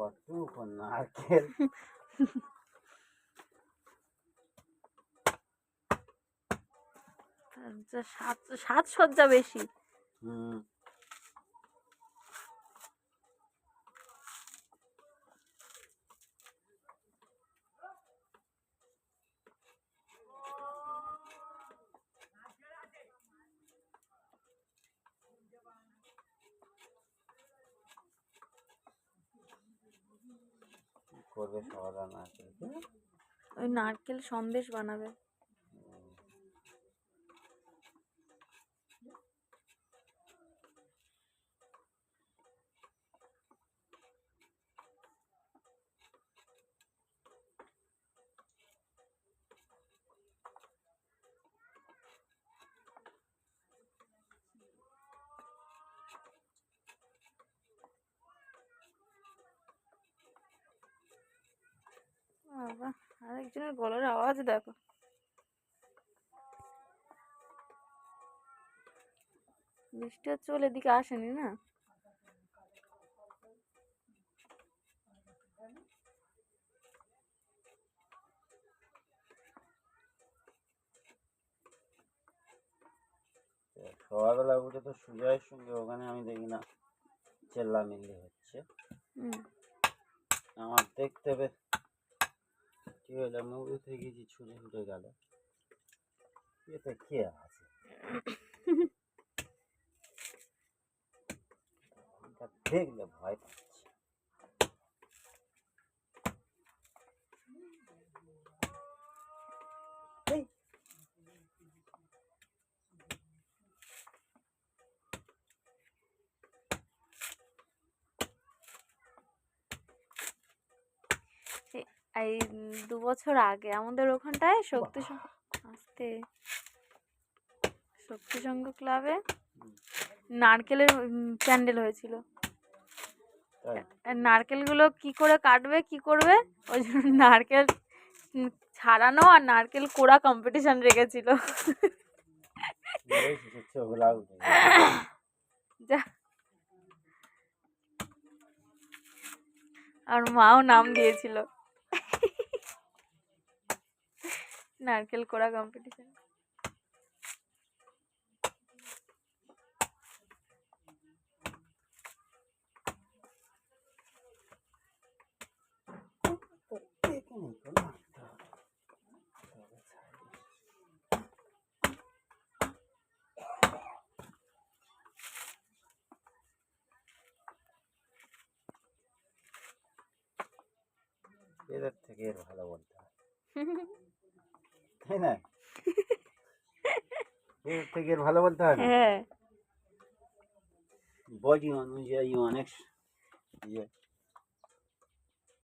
কতক্ষণ নারকেল সাজ সাজসজ্জা বেশি হুম করবে সমাধান আছে ওই নারকেল সন্দেশ বানাবে। বাবা আরেকজনের গলার আওয়াজ দেখো। বৃষ্টি হচ্ছে বলে এদিকে আসেনি না? সকালবেলা উঠে তো সুজয়ের সঙ্গে ওখানে আমি দেখি না চেল্লামিল্লি হচ্ছে। আমার দেখতে বেশ কি হলো? মুভি থেকে গেছি ছুটে উঠে গেল। এতে কে আছে? এটা দেখলে ভয় পাচ্ছি এই, এই দু বছর আগে আমাদের ওখানটায় শক্তি আস্তে। শক্তি সংঘ ক্লাবে নারকেলের প্যান্ডেল হয়েছিল। নারকেলগুলো কি করে কাটবে কি করবে? ওই জন্য নারকেল ছাড়ানো আর নারকেল কোড়া কম্পিটিশন রেখেছিল। যা। আর মাও নাম দিয়েছিল। নারকেল কোড়া কম্পিটিশন। এদের থেকে এর ভালো বলতে হয় তাই না? এর থেকে এর ভালো বলতে হয় না হ্যাঁ। বডি অনুযায়ী অনেক ইয়ে।